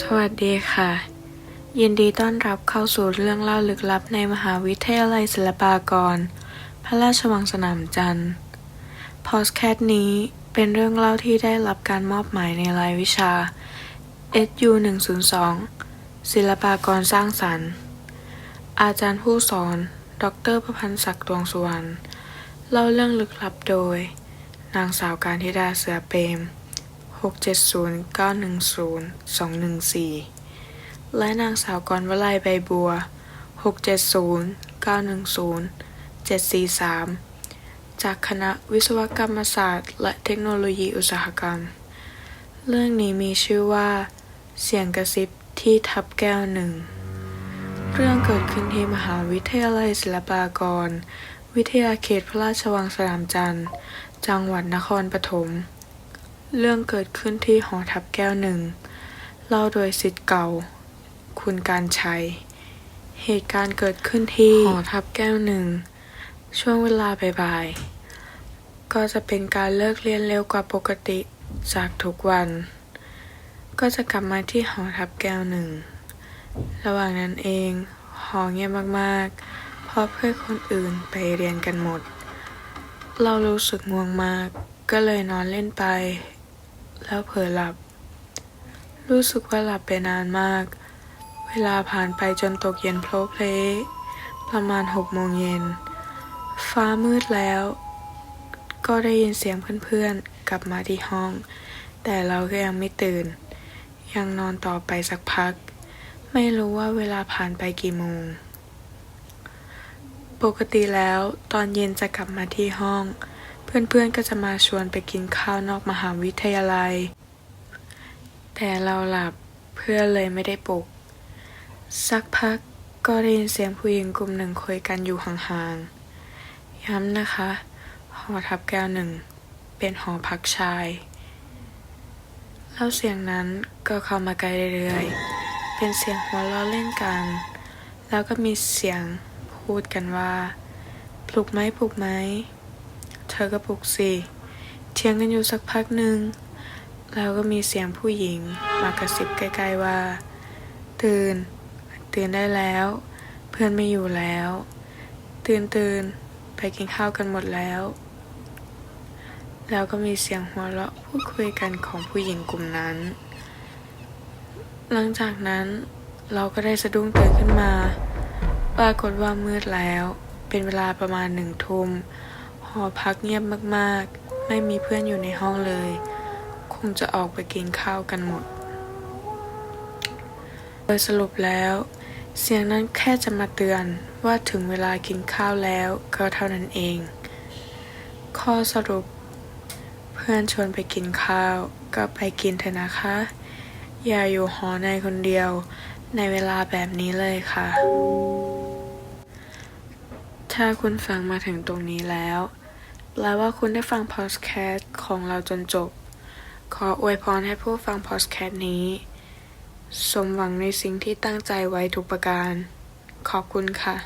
สวัสดีค่ะ ยินดีต้อนรับเข้าสู่เรื่องเล่าลึกลับในมหาวิทยาลัยศิลปากร พระราชวังสนามจันทร์พอสแคสต์นี้เป็นเรื่องเล่าที่ได้รับการมอบหมายในรายวิชา SU 102ศิลปากรสร้างสรรค์ อาจารย์ผู้สอน ดรประพันธ์ศักดิ์ดวงสุวรรณ เล่าเรื่องลึกลับโดย นางสาวการธิดาเสือเปรม 670-910-214และนางสาวกรวลัยใบบัว670-910-743จากคณะวิศวกรรมศาสตร์ และเทคโนโลยีอุตสาหกรรม เรื่องนี้มีชื่อว่า เสียงกระซิบที่ทับแก้วหนึ่ง เรื่องเกิดขึ้นที่มหาวิทยาลัยศิลปากร วิทยาเขตพระราชวังสนามจันทร์ จังหวัดนครปฐม เรื่องเกิดขึ้นที่หอทับแก้วหนึ่ง เล่าโดยสิทธิ์เก่า คุณการชัย เหตุการณ์เกิดขึ้นที่หอทับแก้วหนึ่ง ช่วงเวลาบ่ายๆ ก็จะเป็นการเลิกเรียนเร็วกว่าปกติจากทุกวัน ก็จะกลับมาที่หอทับแก้วหนึ่ง ระหว่างนั้นเอง หอเงียบมากๆ เพราะเพื่อนคนอื่นไปเรียนกันหมด เรารู้สึกง่วงมากก็เลยนอนเล่นไป แล้วเผลอหลับ รู้สึกว่าหลับไปนานมาก เวลาผ่านไปจนตกเย็นโพลเพลประมาณหกโมงเย็น ฟ้ามืดแล้ว ก็ได้ยินเสียงเพื่อนๆ กลับมาที่ห้อง แต่เราก็ยังไม่ตื่น ยังนอนต่อไปสักพัก ไม่รู้ว่าเวลาผ่านไปกี่โมง ปกติแล้วตอนเย็นจะกลับมาที่ห้อง พื่อนๆก็จะมาชวนไปกินข้าวนอกมหาวิทยาลัย แต่เราหลับเพื่อนเลยไม่ได้ปลุก สักพักก็ได้ยินเสียงผู้หญิงกลุ่มหนึ่งคุยกันอยู่ห่างๆ ย้ำนะคะ หอทับแก้วหนึ่ง เป็นหอพักชายแล้วเสียงนั้นก็เข้ามาใกล้เรื่อยๆ เป็นเสียงหัวเราะเล่นกัน แล้วก็มีเสียงพูดกันว่า ปลุกไหมปลุกไหม เธอก็ปลุกสิเถียงกันอยู่สักพักหนึ่งแล้วก็มีเสียงผู้หญิงมากระซิบใกล้ๆว่า ตื่น ตื่นได้แล้ว เพื่อนไม่อยู่แล้ว ตื่นตื่นไปกินข้าวกันหมดแล้ว แล้วก็มีเสียงหัวเราะพูดคุยกันของผู้หญิงกลุ่มนั้น หลังจากนั้นเราก็ได้สะดุ้งตื่นขึ้นมา ปรากฏว่ามืดแล้ว เป็นเวลาประมาณหนึ่งทุ่ม หอพักเงียบมากๆ ไม่มีเพื่อนอยู่ในห้องเลย คงจะออกไปกินข้าวกันหมด โดยสรุปแล้ว เสียงนั้นแค่จะมาเตือนว่าถึงเวลากินข้าวแล้วก็เท่านั้นเอง ข้อสรุป เพื่อนชวนไปกินข้าว ก็ไปกินเถอะนะคะ อย่าอยู่หอในคนเดียวในเวลาแบบนี้เลยค่ะ ถ้าคุณฟังมาถึงตรงนี้แล้ว แปลว่าคุณได้ฟังพอดแคสต์ของเราจนจบ ขออวยพรให้ผู้ฟังพอดแคสต์นี้ สมหวังในสิ่งที่ตั้งใจไว้ทุกประการ ขอบคุณค่ะ